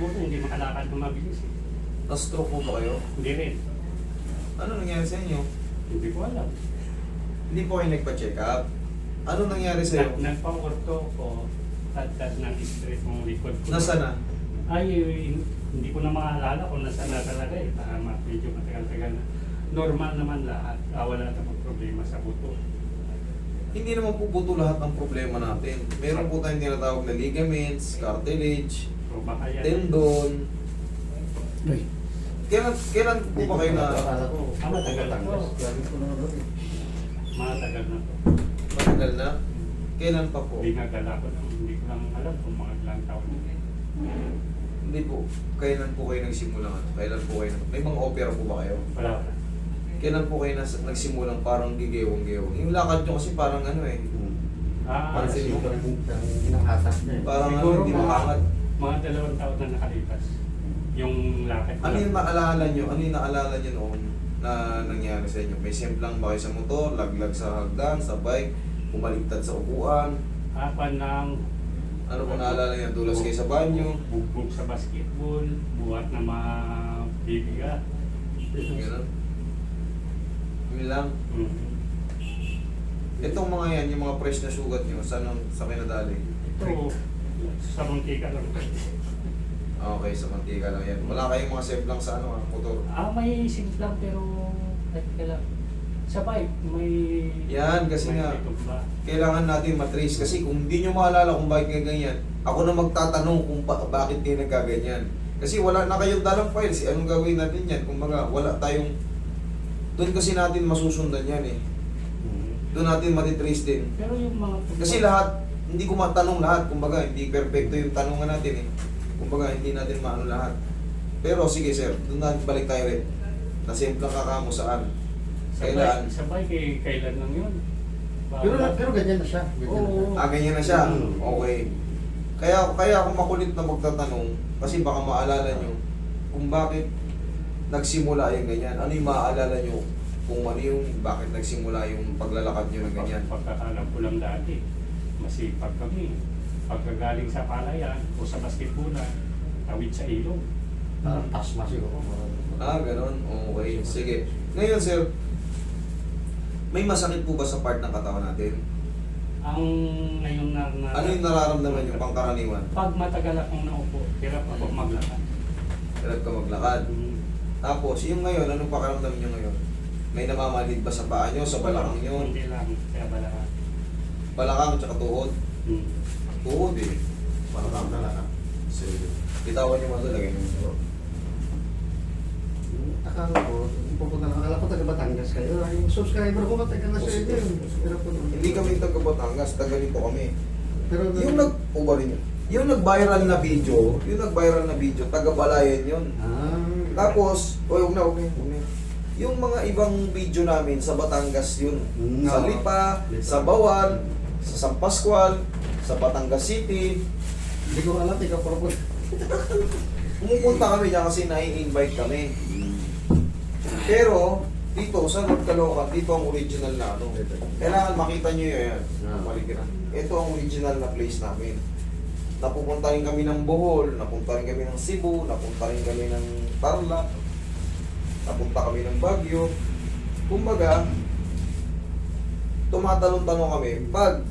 tumakbo na, hindi makalakad na mabilis. eh. Na-stroke po ba kayo? Hindi rin. Ano nangyari sa inyo? Hindi ko alam. Hindi po kayo nagpa-check up? Ano nangyari sa? Nag, nagpa-orto ko, tad-tad ng straight mong likod ko. Nasaan na? Ay, eh, hindi ko na maalala kung nasaan na talaga eh. Tama, medyo matagal-tagal na. Normal naman lahat. Ah, wala namang problema sa buto. Hindi naman po buto lahat ng problema natin. Meron po tayong tinatawag na ligaments, cartilage. Tendon. Uy. Kailan, kailan po ba kayo na ko. Ah, matagal na ko na rin. Matagal na to. matagal na? Kailan pa po? Hindi nga gala ko lang. Hindi ko lang alam kung mga ilang taon. Hindi po. Kailan po kayo nagsimula? ano? Kailan po kayo? May mga opera po ba kayo? Wala. Kailan po kayo nas, nagsimulang parang gigewang-gewang? Yung lakad nyo kasi parang ano eh. Ah, niya eh. Parang ano, Siguro hindi mga- makakat. Mga dalawang taon na nakalipas. Yung lakad ko Ano yung naalala nyo? Ano yung naalala nyo noon na nangyari sa inyo? May simplang ba kayo sa motor, laglag sa hagdan, sa bike, bumaligtad sa upuan? Apan ng Ano po naalala niya? Dulas kayo sa banyo? bugbog sa basketball, buhat na mga bibigat. Ganun. Yun lang. Mm. Itong mga yan, yung mga fresh na sugat nyo, saan ang, sa kinadali? Ito, sa muntika lang. Okay, sa mantika lang yan. Wala kayong mga simplang sa ano, ah, motor. Ah, may simplang pero teka lang. Sa bike, may... Yan, kasi may nga, kailangan natin matrace kasi kung hindi nyo maalala kung bakit kayo ganyan, ako na magtatanong kung pa- bakit kayo nagkaganyan. Kasi wala na kayong dalang files, eh, anong gagawin natin yan? Kung mga wala tayong, doon kasi natin masusundan yan eh. Mm. Doon natin matitrace din. Pero yung mga. Kasi lahat, hindi ko matanong lahat, kumbaga hindi perfecto yung tanungan natin eh. Kumbaga hindi natin maano lahat. Pero sige sir, doon natin balik tayo rin. Nasimplang ka ka mo saan? Sa Kailan? bike, sa bike eh, kailan lang yun? Pero, pero ganyan na siya. Ganyan na Oo. siya. Ah, ganyan na siya. Mm. Okay. Kaya kaya ako makulit na magtatanong kasi baka maalala nyo kung bakit nagsimula yung ganyan. Ano yung maaalala nyo kung ano yung bakit nagsimula yung paglalakad nyo ng ganyan. Pag, pagkakalam ko lang dati, masipag kami. Pagkagaling sa palayan o sa basketballan, tawid sa ilog. Parang pasma siguro. Ah, ganon. Okay. Sige. Ngayon, sir, may masakit po ba sa part ng katawan natin? Ang ngayon na, na Ano yung nararamdaman nyo pangkaraniwan? pag matagal akong naupo, hirap ako maglakad. Hirap ka maglakad. Mm. Tapos, yung ngayon, anong pakaramdam nyo ngayon? May namamalid ba sa paa nyo, sa balakang nyo? Hindi lang, kaya balakang. Balakang tsaka tuhod? Mm. Tuhod eh. Tama na lang. Sige. Bitawan nyo mga lagay nyo. Akala ko, pupunta na. Akala ko taga Batangas kayo. Ay, Yung subscriber ko mataga na siya din. Pero po Hindi kami taga Batangas, taga nito kami. Pero Yung nag... O ba rin yun? Yung nag-viral na video, yung nag-viral na video, taga Balayan yun. Ah. Tapos, o huwag na, huwag na, huwag na. Yung mga ibang video namin sa Batangas yun. Mm, Sa. Lipa, Lipa. sa Bawal, sa San Pascual, sa Batangas City. Hindi ko alam, pa po. Pumupunta kami dyan kasi nai-invite kami. Pero, dito sa North Caloocan, dito ang original na ano. Kailangan makita nyo yan. Ah. Na. Ito ang original na place namin. Napupunta rin kami ng Bohol, napunta rin kami ng Cebu, napunta rin kami ng Tarlac, napunta kami ng Baguio. Kumbaga, tumatalon-talon kami pag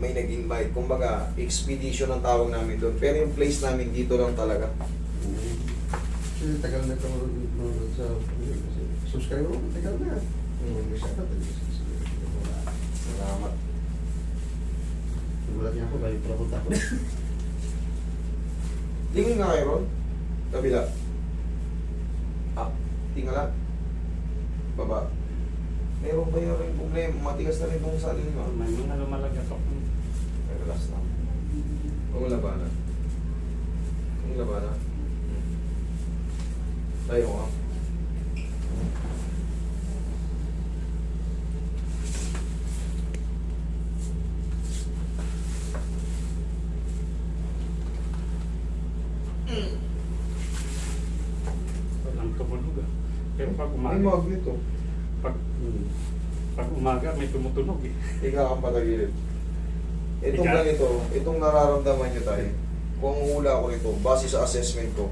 may nag-invite. Kumbaga, expedition ang tawag namin doon. Pero yung place namin dito lang talaga. Kasi tagal na ito sa subscriber ko. Tagal na. Hmm. Siya ka. Salamat. Nagulat niya ako, balik pala punta ko. Tingin nga kayo ron. Kabila. Ah, tingala. Baba. Meron kayo rin problema. Matigas na rin kung sa atin mo. May mga lumalagat ako. Relax lang. Kung labanan. Kung labanan. Tayo ka. Walang tumunog ah. Pero pag May umaga, magnet oh. Umaga may tumutunog eh. Ika kang patagilid. Itong Ika. ganito, itong nararamdaman nyo tayo. kung hula ko nito, base sa assessment ko,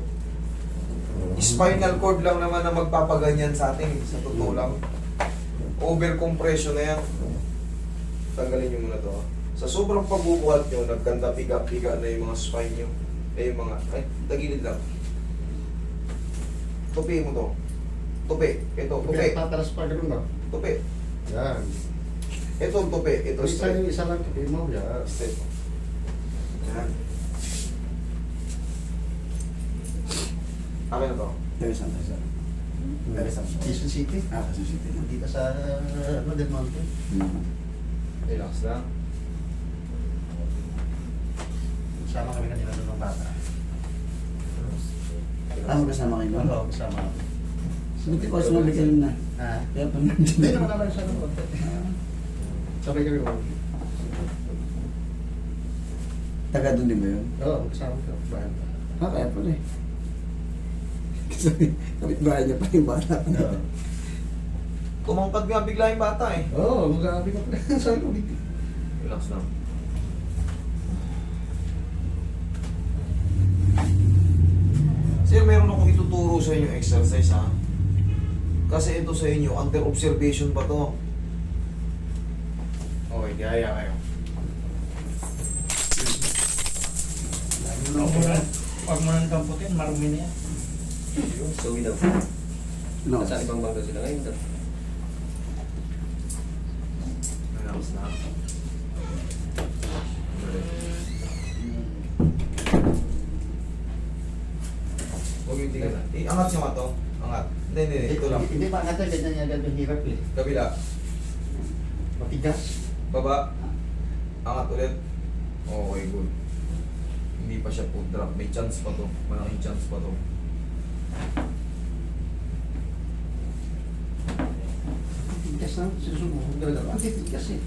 spinal cord lang naman na magpapaganyan sa atin, eh, sa totoo lang. Over-compression na yan. Tanggalin nyo muna to. ha. Sa sobrang pagbubuhat nyo, nagkanda piga-piga na yung mga spine nyo. Eh, yung mga, ay, tagilid lang. Tupi mo to. Tupi. Ito, tupi. Okay, tatalas pa ganun ba? Tupi. Yan. Ito ang tupi. Ito Isa straight. yung isa lang tupi mo. Yan. Straight. Yan. Akin na to. Taga saan tayo sir? Saan? Quezon City. Ah, Quezon City. Dito sa, ano, Del Monte. Hmm. Relax lang. Sama kami kanina doon ng bata. Ah, magkasama kayo? Oo, kasama. Buti ko sumabi kayo na. Ha? Kaya pa Hindi naman naman siya ng konti. Sabay kami ko. Taga doon din ba yun? Oo, kasama ko. Bayan. Ah, kaya pala eh. Kasi kapit bahay niya pa yung bata. Oo. Tumangkad nga bigla yung bata eh. Oo, mag-aabi ka pala. Sabi ko, dito. Relax lang. Sir, meron akong ituturo sa inyo exercise ha. Kasi ito sa inyo, under observation pa to. Okay, kaya kayo. Pag mo nang damputin, marumi na yan. So, daw. No. Nasa ibang bangko sila ngayon daw. Relax lang. Huwag yung tingnan. Eh, angat nyo nga to. Hindi, hindi, hindi. Ito lang. Hindi pa natin, ganyan yan, ganyan hirap eh. Kabila. Matigas. Baba. Angat ulit. Okay, good. Hindi pa siya food drop. May chance pa to. Malaking chance pa to. Matigas na, sinusubukan talaga. Ang titigas eh.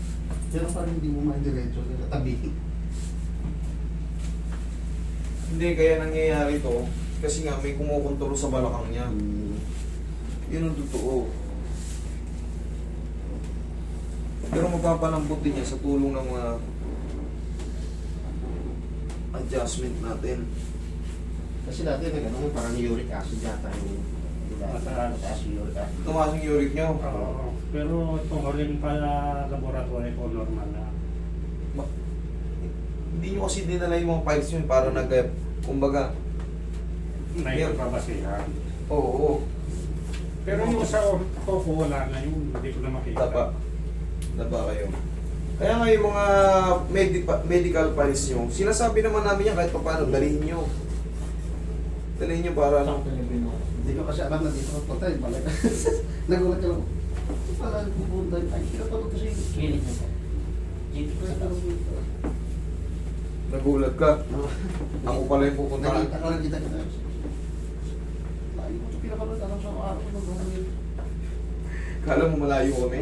Pero parang hindi mo ma-diretso tabi. Hindi, kaya nangyayari to. Kasi nga, may kumukontrol sa balakang niya. Yun ang totoo. Pero mapapalambot din niya sa tulong ng mga adjustment natin. Kasi dati na gano'n, parang uric acid yata yung Mataas. yung uric acid. Tumaas yung uric niyo. Oo. Pero itong huling pa laboratory ko, normal na. Ba- Hindi nyo kasi dinala yung mga files yun para nag... Kumbaga, May Yeah. pagpapasihan. oo, oo. Pero yung sa ko wala na yun, hindi ko na makita. Daba. Daba kayo. Kaya nga yung mga medi- medical files nyo, sinasabi naman namin yan kahit pa paano, dalhin nyo. Dalhin nyo para ano. Hindi ko kasi alam na dito ko tayo, balik. Nagulat ka lang. Ito pala pupunta. Ay, pinapanood ko sa clinic mo po. Dito ko sa Nagulat ka. Ako pala yung pupunta. Nakita ka lang kita kita. Layo mo ito pinapanood. Alam sa araw ko nag-uwi. Kala mo malayo kami.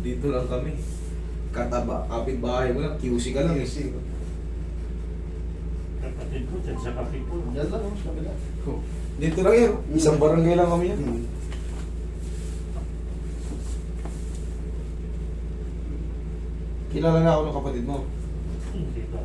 Dito lang kami. Kataba, kapit bahay mo lang, QC ka lang eh. Kapatid ko, dyan sa kapatid ko. Diyan lang, oh, sa kabila. Dito lang yan. Isang barangay lang kami yan. Hmm. Kilala na ako ng kapatid mo. Hindi ko.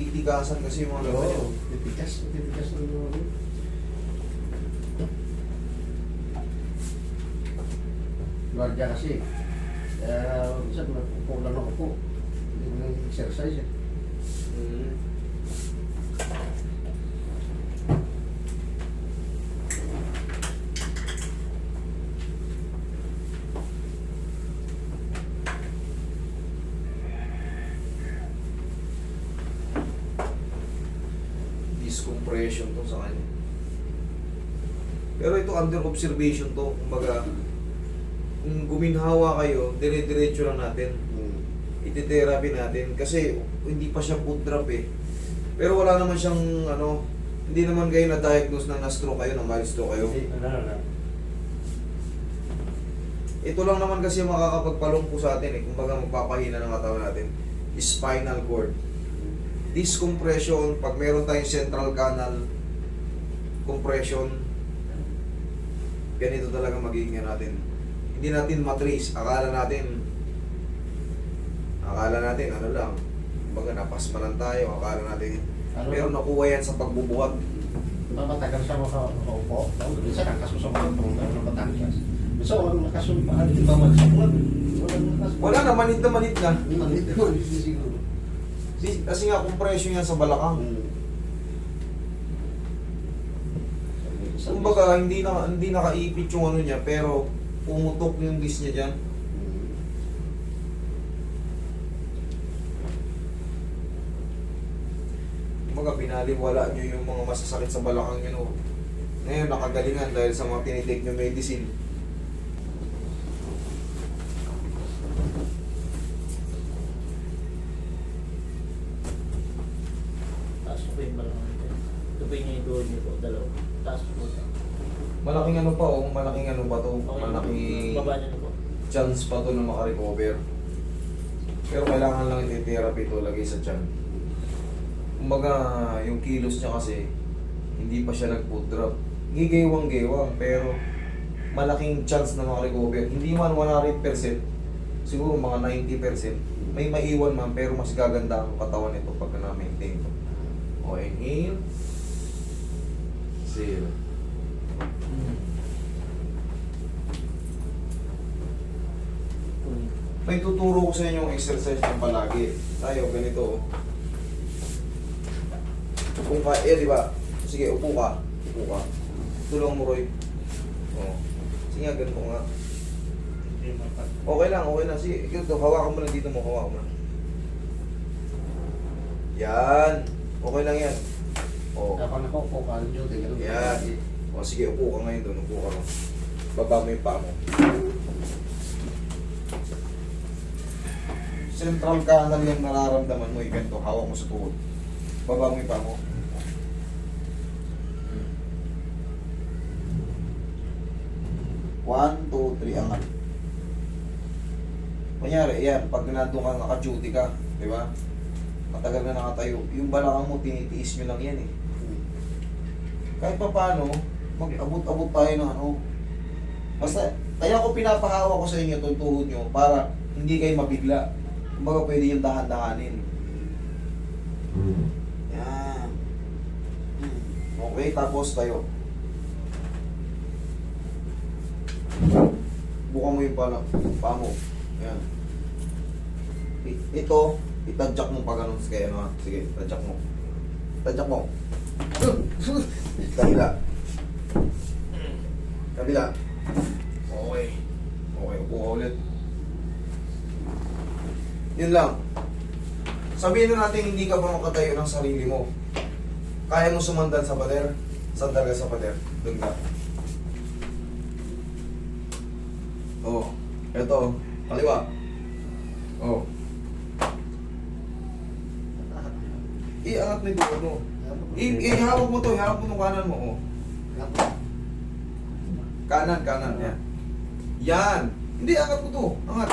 Nagtitigasan kasi yung mga Oo, ganyan. titigas, titigas ng mga Guardia kasi. Kaya, minsan, napupo lang ako po. Hindi mo nang exercise eh. Mm. This compression to sa kanya. Pero ito under observation to, kumbaga kung guminhawa kayo, dire-diretso lang natin. Hmm. Iti-therapy natin kasi hindi pa siya foot drop eh. Pero wala naman siyang ano, hindi naman kayo na-diagnose na na-stroke kayo, na mild stroke kayo. Ito lang naman kasi po sa atin eh. Kumbaga magpapahina ng katawan natin. Spinal cord. Discompression, pag meron tayong central canal compression, ganito talaga magiging natin. Hindi natin matrace. Akala natin, akala natin, ano lang, kumbaga napasma lang tayo, akala natin, Ano? pero nakuha yan sa pagbubuhat. Diba matagal siya maka, makaupo? Minsan nakasusa ko ng program ng Batangas. Minsan walang nakasunod pa. Di ba nakasunod. Wala na, manid na manid na. Manit ko, siguro. Si- Kasi nga, compression yan sa balakang. Hmm. Kumbaga, hindi na hindi nakaipit yung ano niya, pero pumutok yung disc niya diyan. Kumbaga, binaliwala niyo yung mga masasakit sa balakang niyo. No? Ngayon, nakagalingan dahil sa mga tinitake niyo medicine. Taas ko yung balakang Ito po yung niyo po, dalawa. Taas po. Malaking ano pa, oh, malaking ano pa to, Okay. malaking Baba na po. chance pa to na makarecover. Pero kailangan lang i-therapy to lagay sa tiyan. Kumbaga, yung kilos niya kasi, hindi pa siya nag-foot drop. Gigewang-gewang, pero malaking chance na makarecover. Hindi man 100%, siguro mga 90%. May maiwan man, pero mas gaganda ang katawan nito pagka na-maintain. O, inhale. Zero. May tuturo ko sa inyo yung exercise ng palagi. Tayo, ganito. oh. Kung ka, eh, di ba? Sige, upo ka. Upo ka. Tulong mo, Roy. Oh. Sige nga, ganito nga. Okay lang, okay lang. Sige, ganito. Hawakan mo lang dito mo. Hawakan mo lang. Yan. Okay lang yan. Oh. Kapag nakaupo ka, yun, ganun. Yan. O sige, upo ka ngayon doon. Upo ka lang. Baba mo yung paa mo. Central canal yung nararamdaman mo. Ikanto, hawak mo sa tuhod. Baba mo yung paa mo. One, two, three, angat. Kunyari, yan, pag nandun ka, naka-duty ka, di ba? Matagal na nakatayo. Yung balakang mo, tinitiis nyo lang yan eh. Kahit pa paano, mag-abot-abot tayo ng ano. Basta, kaya ko pinapahawa ko sa inyo itong tuhod nyo para hindi kayo mabigla. Kumbaga pwede yung dahan-dahanin. Yan. Hmm. Okay, tapos tayo. Buka mo yung pala, paa mo. Yan. Ito, itadjak mo pa ganun. Kaya ano ha? Sige, tadjak mo. Tadjak mo. Kabila. Kabila. Okay. Okay, upo ka ulit. Yun lang. Sabihin na natin hindi ka makatayo ng sarili mo. Kaya mo sumandal sa pader? Sandal ka sa pader. Doon ka. Oo. Oh, eto. Kaliwa. Oo. Oh. Iangat mo yung mo. I- ihawak mo to, ihawak mo itong kanan mo. Oh. Kanan, kanan. Yan. Yan. Hindi, angat mo to. Angat.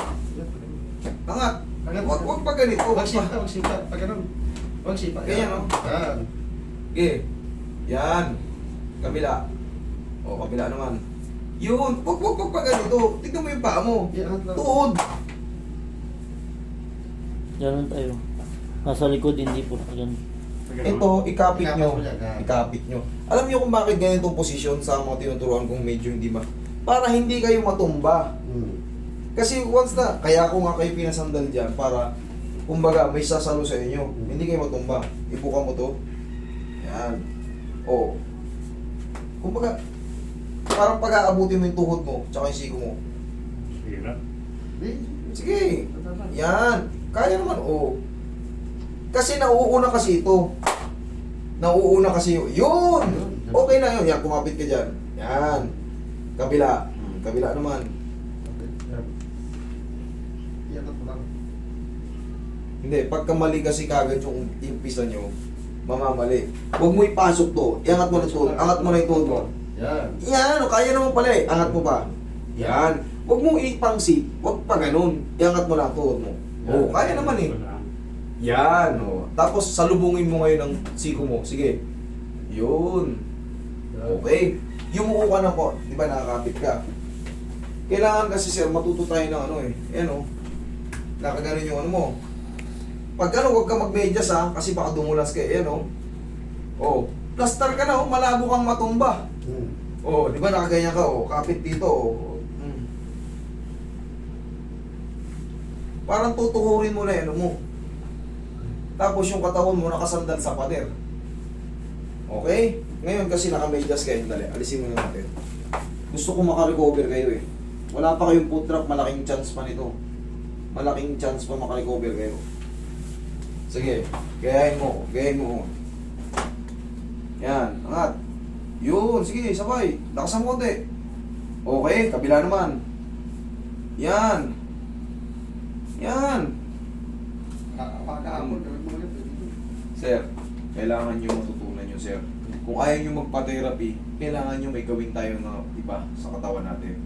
Angat. Huwag, huwag pa ganito. Huwag sipa, huwag sipa. Pag ganun. Huwag sipa. Ganyan, no? Yan. Okay. Yan. Kabila. O, kabila naman. Yun. Huwag, huwag, huwag pa ganito. Tignan mo yung paa mo. Yan. Tuhod. Ganun tayo. Nasa likod, hindi po. Ganun. Ito, ikapit nyo. Ikapit nyo. Alam nyo kung bakit ganitong posisyon sa mga tinuturuan kong medyo hindi ma... Para hindi kayo matumba. Hmm. Kasi once na, kaya ako nga kayo pinasandal dyan para, kumbaga, may sasalo sa inyo. Hindi kayo matumba. Ibuka mo to. Yan. O. Kumbaga, parang pag-aabutin mo yung tuhod mo, tsaka yung siko mo. Hirap. Sige. Yan. Kaya naman, o. Kasi nauuna kasi ito. Nauuna kasi yun. Yun! Okay na yun. Yan, kumapit ka dyan. Yan. Kabila. Hmm, Kabila naman. Hindi, pagka mali kasi kagad yung impisa nyo, mamamali. Huwag mo ipasok to. Iangat mo na to. Angat mo na yung tuhod mo. Yan. Yan, o, kaya naman pala eh. Angat mo pa. Yan. Huwag mo ipangsi. Huwag pa ganun. Iangat mo lang ang tuhod mo. Oo, kaya naman eh. Yan, o. Tapos salubungin mo ngayon ang siko mo. Sige. Yun. Okay. Yumuko ka na po. Di ba nakakapit ka? Kailangan kasi sir, matuto tayo ng ano eh. Yan o. Nakaganon yung ano mo. Pag ano, huwag ka magmedyas ha. Kasi baka dumulas ka. Yan o. Oh. Plaster ka na o. Malabo kang matumba. Hmm. Oh, di ba nakaganyan ka? Oh, kapit dito. Oh. Mm. Parang tutuhurin mo na yan mo. Tapos yung katawan mo nakasandal sa pader. Okay? Ngayon kasi naka-medyas kayo, dali. Alisin mo na natin. Gusto ko makarecover kayo eh. Wala pa kayong foot drop, malaking chance pa nito. Malaking chance pa makarecover kayo. Sige, gayahin mo, gayahin mo. Yan, angat. Yun, sige, sabay. Lakasan mo konti. Okay, kabila naman. Yan. Yan. Pagkaamon, gawin mo ulit. Sir, kailangan nyo matutunan yun, sir. Kung ayaw nyo magpa-therapy, kailangan nyo may gawin tayo na iba sa katawan natin.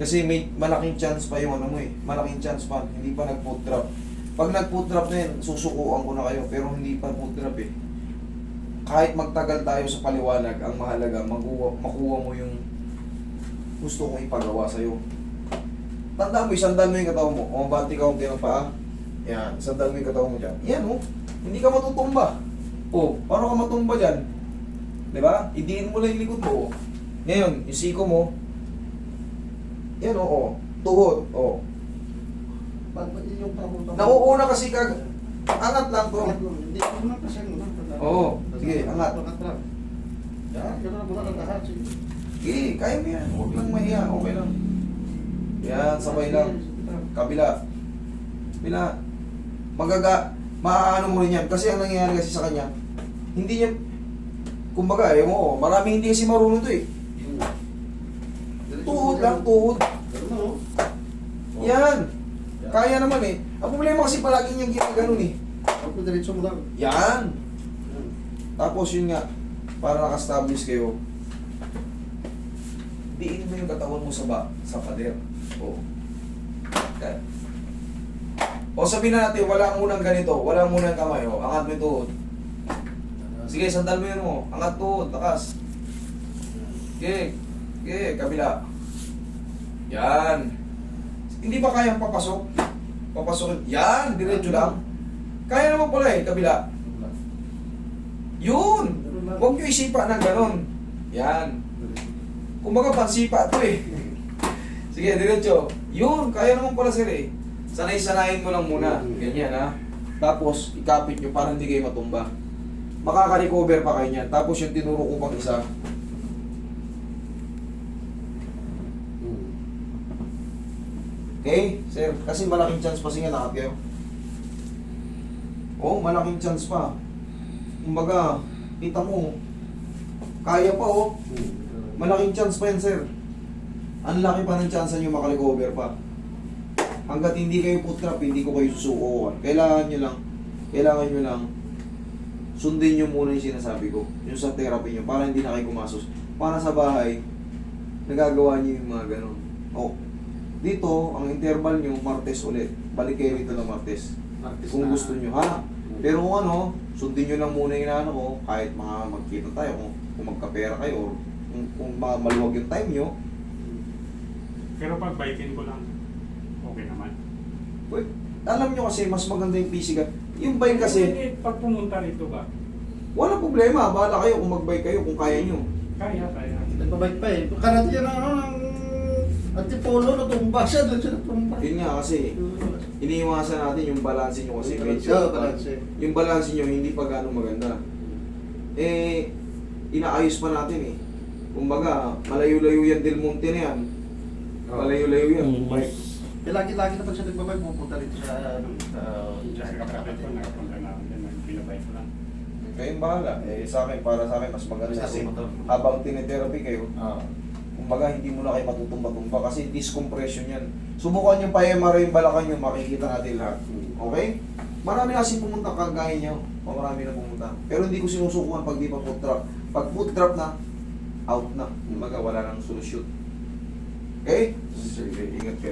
Kasi may malaking chance pa yung ano mo eh. Malaking chance pa. Hindi pa nag-foot drop. Pag nag-foot drop na yun, susukuan ko na kayo. Pero hindi pa foot drop eh. Kahit magtagal tayo sa paliwanag, ang mahalaga, makuha, makuha mo yung gusto kong ipagawa sa'yo. Tandaan mo, isandal mo yung katawan mo. O, bati ka ng paa. Yan, isandal mo yung katawan mo dyan. Yan oh, hindi ka matutumba. Oh, paano ka matumba dyan? Di ba? Idiin mo lang yung likod mo. oh. Ngayon, yung siko mo, yan oo, oh, tuhod, oh. Ba't yun yung tamo-tamo? Nauuna kasi kag... Angat lang to. Hindi ko na kasi ano. Oo, sige, angat. Yan, gano'n na muna. Sige. Sige, kaya mo yan. Huwag lang mahiya, okay lang. Yan, sabay lang. Kabila. Kabila. Magaga, maaano mo rin yan. Kasi ang nangyayari kasi sa kanya, hindi niya, kumbaga, eh mo, maraming hindi kasi marunong to eh. Tuhod lang, tuhod. Na, oh. Yan. Kaya naman eh. Ang problema kasi palagi niyang ginaganon eh. Ako diretso mo lang. Yan. Tapos yun nga, para naka-establish kayo, diin mo yung katawan mo sa ba, sa pader. O. Okay. O sabihin na natin, wala munang ganito, wala munang kamay, o, angat mo tuhod. Sige, sandal mo yun mo, angat tuhod, takas. Sige, sige, kabila. Yan. Hindi ba kayang papasok? Papasok. Yan, diretso lang. Kaya naman pala eh, kabila. Yun! Huwag nyo isipa ng ganon. Yan. Kumbaga pansipa to eh. Sige, diretso. Yun, kaya naman pala sir eh. Sanay-sanayin mo lang muna. Ganyan ha. Tapos, ikapit nyo para hindi kayo matumba. Makaka-recover pa kayo niyan. Tapos yung tinuro ko pang isa. Okay, sir. Kasi malaking chance pa siya nakap kayo. Oo, malaking chance pa. Kumbaga, kita mo, kaya pa oh. Malaking chance pa yan, sir. Ang laki pa ng chance nyo makarecover pa. Hanggat hindi kayo put trap, hindi ko kayo susukuan. Kailangan nyo lang, kailangan nyo lang, sundin nyo muna yung sinasabi ko. Yung sa therapy nyo, para hindi na kayo kumasos. Para sa bahay, nagagawa nyo yung mga ganun. Oh, dito, ang interval nyo, Martes ulit. Balik kayo rito ng Martes. Kung gusto nyo, ha? Pero kung ano, sundin nyo lang muna yung ano ko, kahit mga magkita tayo, kung, kung magkapera kayo, or kung, kung ma- maluwag yung time nyo, Pero pag biking ko lang, okay naman. Wait, alam nyo kasi, mas maganda yung physical. Yung bike kasi, Eh, pag pumunta rito ba, wala problema. Bahala kayo kung mag-bike kayo, kung kaya nyo. kaya, kaya. Nagpabike pa eh. Karate yan ano, ang antipolo na tumba siya, doon siya natumba. Yun nga kasi, iniiwasan natin yung balance nyo kasi medyo, Siya, balanse. yung balance nyo hindi pa gano'ng maganda. Eh, inaayos pa natin eh. Kumbaga, malayo-layo yan Del Monte na yan. Malayo-layo yan. Mm. Bike. Eh, lagi-lagi na pag siya nagbabike, pupunta sa, ano, sa, Diyan sa kapatid ko, nakapunta na ako din, binabay ko lang. Kayong bahala. Eh, sa akin, para sa akin, mas maganda Basta kasi habang tinetherapy kayo, Oo. kumbaga hindi mo na kayo matutumba-tumba kasi discompression yan. Subukan yung pa-MRI yung balakan nyo, makikita natin lahat. Okay? Marami kasi pumunta kagaya nyo. O marami na pumunta. Pero hindi ko sinusukuhan pag di pa foot drop. Pag foot drop na, out na. Kumbaga wala nang solusyon. Okay? Sige, ingat kayo.